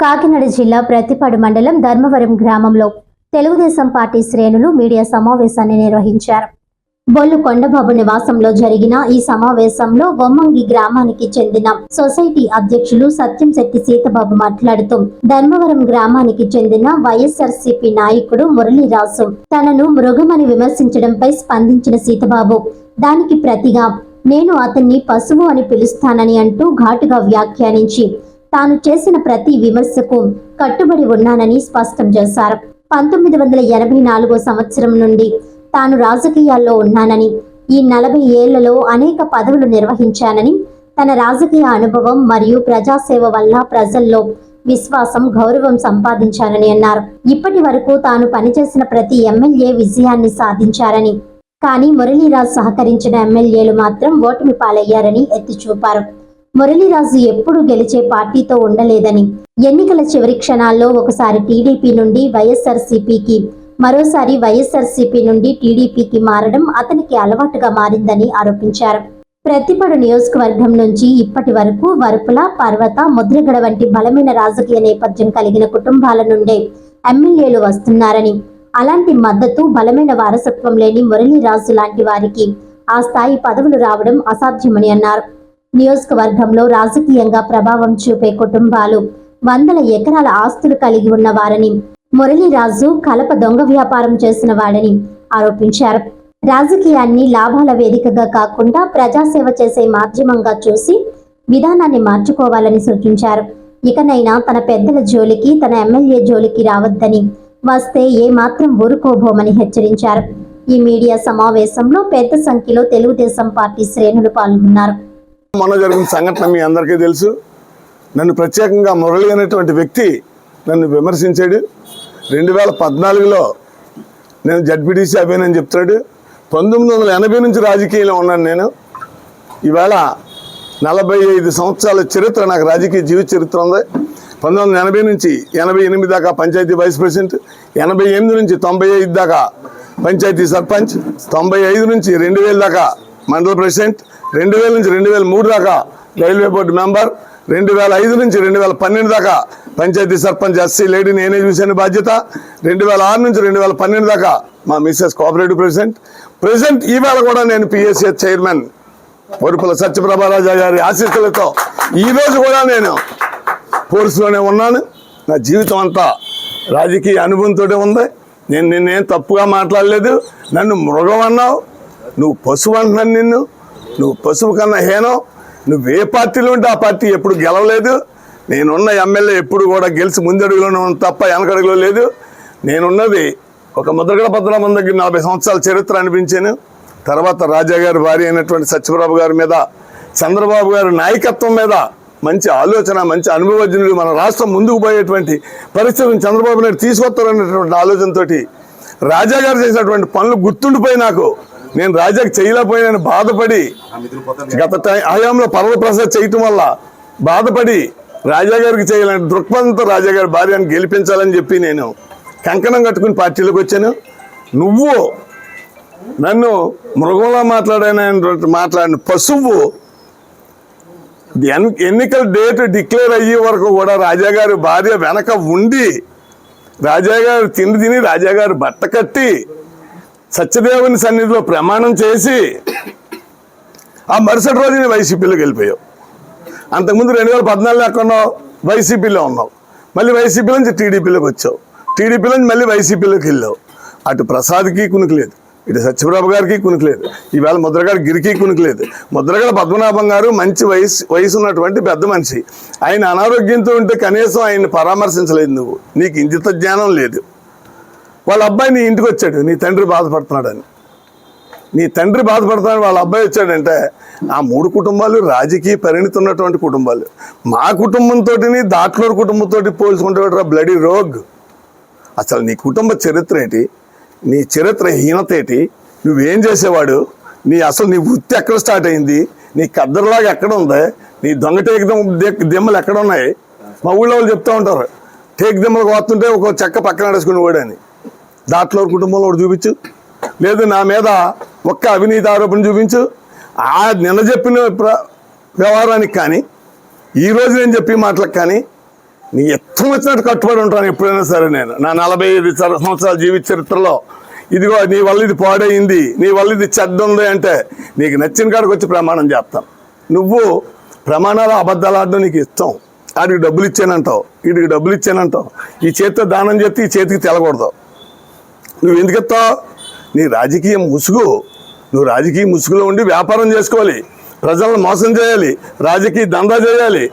కాకినాడ జిల్లా ప్రతిపాడు మండలం ధర్మవరం గ్రామంలో తెలుగుదేశం పార్టీ శ్రేణులు మీడియా సమావేశాన్ని నిర్వహించారు. బొల్లు కొండబాబు నివాసంలో జరిగిన ఈ సమావేశంలో బొమ్మంగి గ్రామానికి చెందిన సొసైటీ అధ్యక్షులు సత్యం శెట్టి సీతబాబు మాట్లాడుతూ ధర్మవరం గ్రామానికి చెందిన వైఎస్ఆర్సీపీ నాయకుడు మురళీరాజు తనను మృగమని విమర్శించడంపై స్పందించిన సీతబాబు దానికి ప్రతిగా నేను అతన్ని పశువు అని పిలుస్తానని అంటూ ఘాటుగా వ్యాఖ్యానించి తాను చేసిన ప్రతి విమర్శకు కట్టుబడి ఉన్నానని స్పష్టం చేశారు. పంతొమ్మిది వందల ఎనభై నాలుగో సంవత్సరం నుండి తాను రాజకీయాల్లో ఉన్నానని ఈ నలభై ఏళ్ళలో అనేక పదవులు నిర్వహించానని తన రాజకీయ అనుభవం మరియు ప్రజాసేవ వల్ల ప్రజల్లో విశ్వాసం గౌరవం సంపాదించారని అన్నారు. ఇప్పటి వరకు తాను పనిచేసిన ప్రతి ఎమ్మెల్యే విజయాన్ని సాధించారని కానీ మురళీరాజ్ సహకరించిన ఎమ్మెల్యేలు మాత్రం ఓటమి పాలయ్యారని ఎత్తి చూపారు మురళీరాజు ఎప్పుడూ గెలిచే పార్టీతో ఉండలేదని. ఎన్నికల చివరి క్షణాల్లో ఒకసారి టీడీపీ నుండి వైఎస్ఆర్సీపీకి మరోసారి వైఎస్ఆర్సీపీ నుండి టీడీపీకి మారడం అతనికి అలవాటుగా మారిందని ఆరోపించారు. ప్రతిపడు నియోజకవర్గం నుంచి ఇప్పటి వరకు వరుపుల పర్వత ముద్రగడ వంటి బలమైన రాజకీయ నేపథ్యం కలిగిన కుటుంబాల నుండే ఎమ్మెల్యేలు వస్తున్నారని అలాంటి మద్దతు బలమైన వారసత్వం లేని మురళీరాజు లాంటి వారికి ఆ స్థాయి పదవులు రావడం అసాధ్యమని అన్నారు. నియోజకవర్గంలో రాజకీయంగా ప్రభావం చూపే కుటుంబాలు వందల ఎకరాల ఆస్తులు కలిగి ఉన్న వారని మురళీరాజు కలప దొంగ వ్యాపారం చేసిన వాడని ఆరోపించారు. రాజకీయాన్ని లాభాల వేదికగా కాకుండా ప్రజాసేవ చేసే మాధ్యమంగా చూసి విధానాన్ని మార్చుకోవాలని సూచించారు. ఇకనైనా తన పెద్దల జోలికి తన ఎమ్మెల్యే జోలికి రావద్దని వస్తే ఏమాత్రం ఊరుకోబోమని హెచ్చరించారు. ఈ మీడియా సమావేశంలో పెద్ద సంఖ్యలో తెలుగుదేశం పార్టీ శ్రేణులు పాల్గొన్నారు. మొన్న జరిగిన సంఘటన మీ అందరికీ తెలుసు. నన్ను ప్రత్యేకంగా మురళి అనేటువంటి వ్యక్తి నన్ను విమర్శించాడు. రెండు వేల పద్నాలుగులో నేను జడ్పీటీసీ అభినని చెప్తాడు పంతొమ్మిది వందల ఎనభై నుంచి రాజకీయంలో ఉన్నాను నేను. ఈవేళ నలభై ఐదు సంవత్సరాల చరిత్ర నాకు రాజకీయ జీవిత చరిత్ర ఉంది. పంతొమ్మిది వందల ఎనభై నుంచి ఎనభై ఎనిమిది దాకా పంచాయతీ వైస్ ప్రెసిడెంట్ ఎనభై ఎనిమిది నుంచి తొంభై ఐదు దాకా పంచాయతీ సర్పంచ్ తొంభై ఐదు నుంచి రెండు వేల దాకా మండల ప్రెసిడెంట్ రెండు వేల నుంచి రెండు వేల మూడు దాకా రైల్వే బోర్డు మెంబర్ రెండు వేల ఐదు నుంచి రెండు వేల పన్నెండు దాకా పంచాయతీ సర్పంచ్ ఎస్సీ లేడీ నేనే చూశాను బాధ్యత. రెండు వేల ఆరు నుంచి రెండు వేల పన్నెండు దాకా మా మిస్సెస్ కోఆపరేటివ్ ప్రెసిడెంట్. ప్రెసిడెంట్ ఈవేళ కూడా నేను పిఎస్సీ చైర్మన్ వరుపుల సత్యప్రభారాజా గారి ఆశీస్సులతో ఈరోజు కూడా నేను ఫోర్స్లోనే ఉన్నాను. నా జీవితం అంతా రాజకీయ అనుభవంతో ఉంది. నేను నిన్నేం తప్పుగా మాట్లాడలేదు. నన్ను మృగం అన్నావు నువ్వు పశువు అంటున్నాను నిన్ను. నువ్వు పశువు కన్నా హీనం. నువ్వు ఏ పార్టీలో ఉంటే ఆ పార్టీ ఎప్పుడు గెలవలేదు. నేనున్న ఎమ్మెల్యే ఎప్పుడు కూడా గెలిచి ముందడుగులోనే తప్ప వెనకడుగులో లేదు. నేనున్నది ఒక ముద్రగడ పద్మనాభం దగ్గర నలభై సంవత్సరాల చరిత్ర అనిపించాను. తర్వాత రాజా గారి భార్య అయినటువంటి సత్యప్రభు గారి మీద చంద్రబాబు గారి నాయకత్వం మీద మంచి ఆలోచన మంచి అనుభవజ్ఞులు మన రాష్ట్రం ముందుకు పోయేటువంటి పరిస్థితిని చంద్రబాబు నాయుడు తీసుకొస్తారనేటువంటి ఆలోచనతోటి రాజా గారు చేసినటువంటి పనులు గుర్తుండిపోయి నాకు. నేను రాజాకి చేయలేకపోయినని బాధపడి గత హయాంలో పర్వ ప్రసాద్ చేయటం వల్ల బాధపడి రాజా గారికి చేయాలని దృక్పథంతో రాజా గారి భార్యను గెలిపించాలని చెప్పి నేను కంకణం కట్టుకుని పార్టీలోకి వచ్చాను. నువ్వు నన్ను మృగంలో మాట్లాడాను మాట్లాడిన పశువు ఎన్నికల డేట్ డిక్లేర్ అయ్యే వరకు కూడా రాజాగారి భార్య వెనక ఉండి రాజాగారు తిండి తిని రాజాగారు బట్ట కట్టి సత్యదేవుని సన్నిధిలో ప్రమాణం చేసి ఆ మరుసటి రోజుని వైసీపీలోకి వెళ్ళిపోయావు. అంతకుముందు రెండు వేల పద్నాలుగులో ఎక్కడ వైసీపీలో ఉన్నావు. మళ్ళీ వైసీపీ నుంచి టీడీపీలోకి వచ్చావు. టీడీపీ నుంచి మళ్ళీ వైసీపీలోకి వెళ్ళావు. అటు ప్రసాద్కి కునుకులేదు ఇటు సత్యప్రభ గారికి కునుకులేదు ఈవేళ ముద్రగడ గిరికి కునుకులేదు ముద్రగడ పద్మనాభం గారు మంచి వయసు వయసు ఉన్నటువంటి పెద్ద మనిషి. ఆయన అనారోగ్యంతో ఉంటే కనీసం ఆయన్ని పరామర్శించలేదు నువ్వు. నీకు ఇంజిత జ్ఞానం లేదు. వాళ్ళ అబ్బాయి నీ ఇంటికి వచ్చాడు నీ తండ్రి బాధపడుతున్నాడని. నీ తండ్రి బాధపడుతున్నాడు వాళ్ళ అబ్బాయి వచ్చాడంటే ఆ మూడు కుటుంబాలు రాజకీయ పరిణితి ఉన్నటువంటి కుటుంబాలు. మా కుటుంబంతో దాట్లూరు కుటుంబంతో పోల్చుకుంటే బ్లడీ రోగ్ అసలు నీ కుటుంబ చరిత్ర ఏంటి? నీ చరిత్ర హీనత ఏంటి? నువ్వేం చేసేవాడు? నీ అసలు నీ వృత్తి ఎక్కడ స్టార్ట్ అయింది? నీ కద్దరులాగా ఎక్కడ ఉంది? నీ దొంగ టేక్ దెమ్- ఎక్కడ ఉన్నాయి? మా ఊళ్ళో వాళ్ళు చెప్తూ ఉంటారు. టేక్ దిమ్మలు వస్తుంటే ఒక చెక్క పక్కన నడుచుకుని వాడని దాంట్లో కుటుంబంలో ఒకటి చూపించు. లేదు నా మీద ఒక్క అవినీతి ఆరోపణ చూపించు. ఆ నిన్న చెప్పిన ప్ర వ్యవహారానికి కానీ ఈ రోజు నేను చెప్పి మాటలకు కానీ నీ ఎత్తం వచ్చినట్టు కట్టుబడి ఉంటాను ఎప్పుడైనా సరే నేను. నా నలభై ఐదు సంవత్సరాల జీవిత చరిత్రలో ఇదిగో నీ వల్ల ఇది పాడైంది నీ వల్ల ఇది చెడ్డ ఉంది అంటే నీకు నచ్చిన కాడికి వచ్చి ప్రమాణం చేస్తాను నువ్వు ప్రమాణాలు అబద్ధాలు ఆడడం నీకు ఇష్టం. ఆడికి డబ్బులు ఇచ్చానంటావు వీడికి డబ్బులు ఇచ్చానంటావు. ఈ చేతితో దానం చేస్తే ఈ చేతికి తెలకూడదు. నువ్వు ఎందుకు ఎత్తావు? నీ రాజకీయ ముసుగు నువ్వు రాజకీయ ముసుగులో ఉండి వ్యాపారం చేసుకోవాలి ప్రజలను మోసం చేయాలి రాజకీయ దందా చేయాలి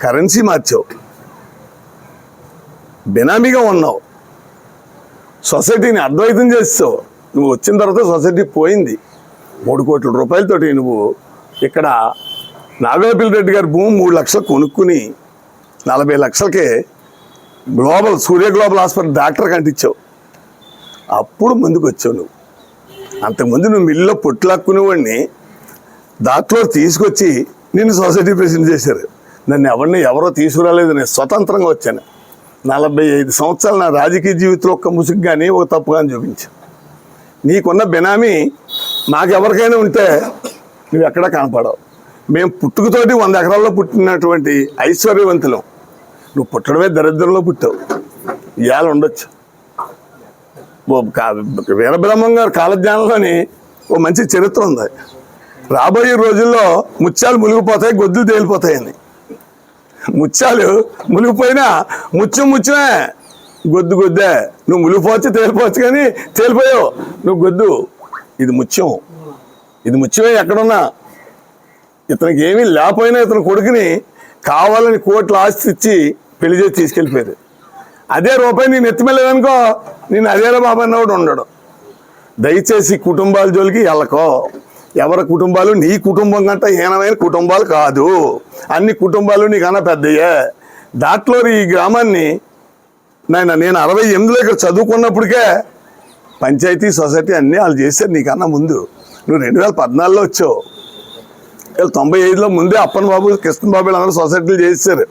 కరెన్సీ మార్చావు. బినామీగా ఉన్నావు. సొసైటీని అద్వైతం చేస్తావు. నువ్వు వచ్చిన తర్వాత సొసైటీ పోయింది. మూడు కోట్ల రూపాయలతోటి నువ్వు ఇక్కడ నాగోపిల్ రెడ్డి గారి భూమి మూడు లక్షలు కొనుక్కుని నలభై లక్షలకే global Surya global hospital doctor కంటించావు అప్పుడు ముందుకు వచ్చావు నువ్వు. అంతకుముందు నువ్వు మిల్లులో పొట్లాక్కునేవాడిని దాంట్లో తీసుకొచ్చి నిన్ను సొసైటీ ప్రెసిడెంట్ చేశారు. నన్ను ఎవరిని ఎవరో తీసుకురాలేదు నేను స్వతంత్రంగా వచ్చాను. నలభై ఐదు సంవత్సరాలు నా రాజకీయ జీవితంలో ఒక్క ముసుగు కానీ ఒక తప్పు కానీ చూపించాను నీకున్న బెనామీ నాకెవరికైనా ఉంటే నువ్వు ఎక్కడా కనపడవు. మేము పుట్టుకతోటి వంద ఎకరాల్లో పుట్టినటువంటి ఐశ్వర్యవంతులం. నువ్వు పుట్టడమే దరిద్రంలో పుట్టావు. ఇవాళ ఉండొచ్చు. వీరబ్రహ్మం గారు కాలజ్ఞానంలోని ఓ మంచి చరిత్ర ఉంది. రాబోయే రోజుల్లో ముత్యాలు మునిగిపోతాయి గొద్దులు తేలిపోతాయని ముత్యాలు మునిగిపోయినా ముత్యం ముత్యమే గొద్దు గొద్దే నువ్వు మునిగిపోవచ్చు తేలిపోవచ్చు కానీ తేలిపోయావు. నువ్వు గొద్దు ఇది ముత్యం. ఇది ముత్యమే ఎక్కడున్నా. ఇతనికి ఏమీ లేకపోయినా ఇతని కొడుకుని కావాలని కోట్లు ఆస్తి ఇచ్చి పెళ్ళి చేసి తీసుకెళ్ళిపోయారు. అదే రూపాయి నేను ఎత్తిమెళ్ళదనుకో నేను అదేరా బాబా అన్నవాడు ఉండడు. దయచేసి కుటుంబాల జోలికి వెళ్ళకో. ఎవరి కుటుంబాలు? నీ కుటుంబం కంటే హీనమైన కుటుంబాలు కాదు. అన్ని కుటుంబాలు నీకన్నా పెద్దయ్యే. దాంట్లో ఈ గ్రామాన్ని నాయన నేను అరవై ఎనిమిదిలో ఇక్కడ చదువుకున్నప్పటికే పంచాయతీ సొసైటీ అన్నీ వాళ్ళు చేశారు నీకన్నా ముందు. నువ్వు రెండు వేల పద్నాలుగులో వచ్చావు. వీళ్ళు తొంభై ఐదులో ముందే అప్పన్ బాబు కృష్ణ బాబు వీళ్ళందరూ సొసైటీలు చేశారు.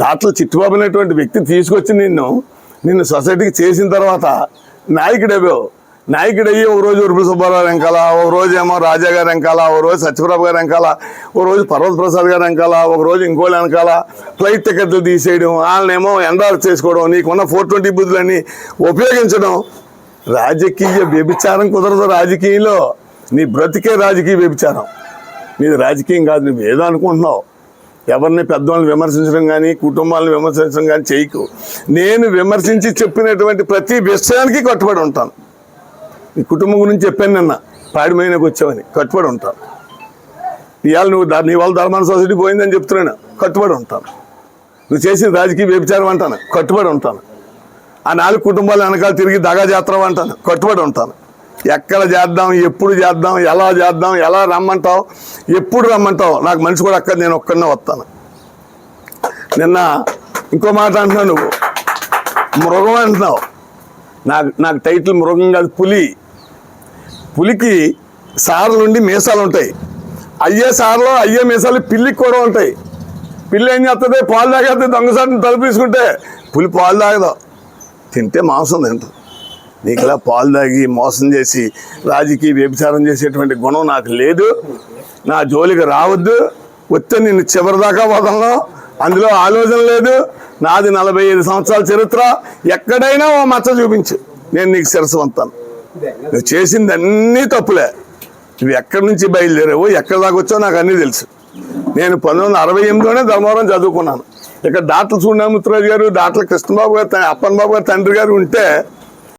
దాంట్లో చిట్టుబాబు అనేటువంటి వ్యక్తి తీసుకొచ్చి నిన్ను నిన్ను సొసైటీకి చేసిన తర్వాత నాయకుడేవావు నాయకుడయ్యి ఒక రోజు ఉరుపుల సుబ్బారావు వెంకాల ఒక రోజు ఏమో రాజా గారు వెంకాల ఒక రోజు సత్యప్రభు గారు వెంకాల ఒక రోజు పర్వత ప్రసాద్ గారు వెంకాల ఒక రోజు ఇంకోళ్ళు వెనకాల ఫ్లైట్ టికెట్లు తీసేయడం వాళ్ళనేమో ఎండార్ చేసుకోవడం నీకున్న ఫోర్ ట్వంటీ బుద్ధులన్నీ ఉపయోగించడం. రాజకీయ వ్యభిచారం కుదరదు రాజకీయంలో. నీ బ్రతికే రాజకీయ వ్యభిచారం. నీది రాజకీయం కాదు నువ్వు ఏదో అనుకుంటున్నావు. ఎవరిని పెద్దవాళ్ళని విమర్శించడం కానీ కుటుంబాలను విమర్శించడం కానీ చేయకు. నేను విమర్శించి చెప్పినటువంటి ప్రతి విషయానికి కట్టుబడి ఉంటాను. నీ కుటుంబం గురించి చెప్పాను నిన్న. పాడిమైనకు వచ్చావని కట్టుబడి ఉంటాను. ఇవాళ నువ్వు నీ వాళ్ళ ధర్మాన సొసైటీ పోయిందని చెప్తున్నాను. కట్టుబడి ఉంటాను. నువ్వు చేసిన రాజకీయ వ్యభిచారం అంటాను. కట్టుబడి ఉంటాను. ఆ నాలుగు కుటుంబాల వెనకాల తిరిగి దగా చేస్తాం అంటాను. కట్టుబడి ఉంటాను. ఎక్కడ చేద్దాం ఎప్పుడు చేద్దాం ఎలా చేద్దాం ఎలా రమ్మంటావు ఎప్పుడు రమ్మంటావు? నాకు మనిషి కూడా అక్కడ నేను ఒక్కడనే వస్తాను. నిన్న ఇంకో మాట అంటున్నావు నువ్వు. మృగం అంటున్నావు. నాకు నాకు టైటిల్ మృగం కాదు పులి. పులికి సార్లు నుండి మీసాలు ఉంటాయి. అయ్యే సార్లు అయ్యే మీసాలు పిల్లికి కూడా ఉంటాయి. పిల్లి ఏం చేస్తుంది? పాలు తాగేస్తే దొంగసాటిని తలుపు తీసుకుంటే. పులి పాలు తాగదు. తింటే మాంసం తింటుంది. నీకు ఇలా పాలు తాగి మోసం చేసి రాజకీయ వ్యభిచారం చేసేటువంటి గుణం నాకు లేదు. నా జోలికి రావద్దు. వస్తే నిన్ను చివరిదాకా వదలను. అందులో ఆలోచన లేదు. నాది నలభై ఐదు సంవత్సరాల చరిత్ర. ఎక్కడైనా ఓ మచ్చ చూపించు. నేను నీకు శిరసు వంతాను నువ్వు చేసింది అన్నీ తప్పులే. నువ్వు ఎక్కడి నుంచి బయలుదేరావు ఎక్కడ దాకా నాకు అన్నీ తెలుసు. నేను పంతొమ్మిది వందల అరవై ఎనిమిదిలోనే ధర్మవరం చదువుకున్నాను. ఇక్కడ డాక్టర్ సూర్యనామూర్తిరాజు గారు డాక్టర్ కృష్ణబాబు గారు అప్పన్ బాబు గారు తండ్రి గారు ఉంటే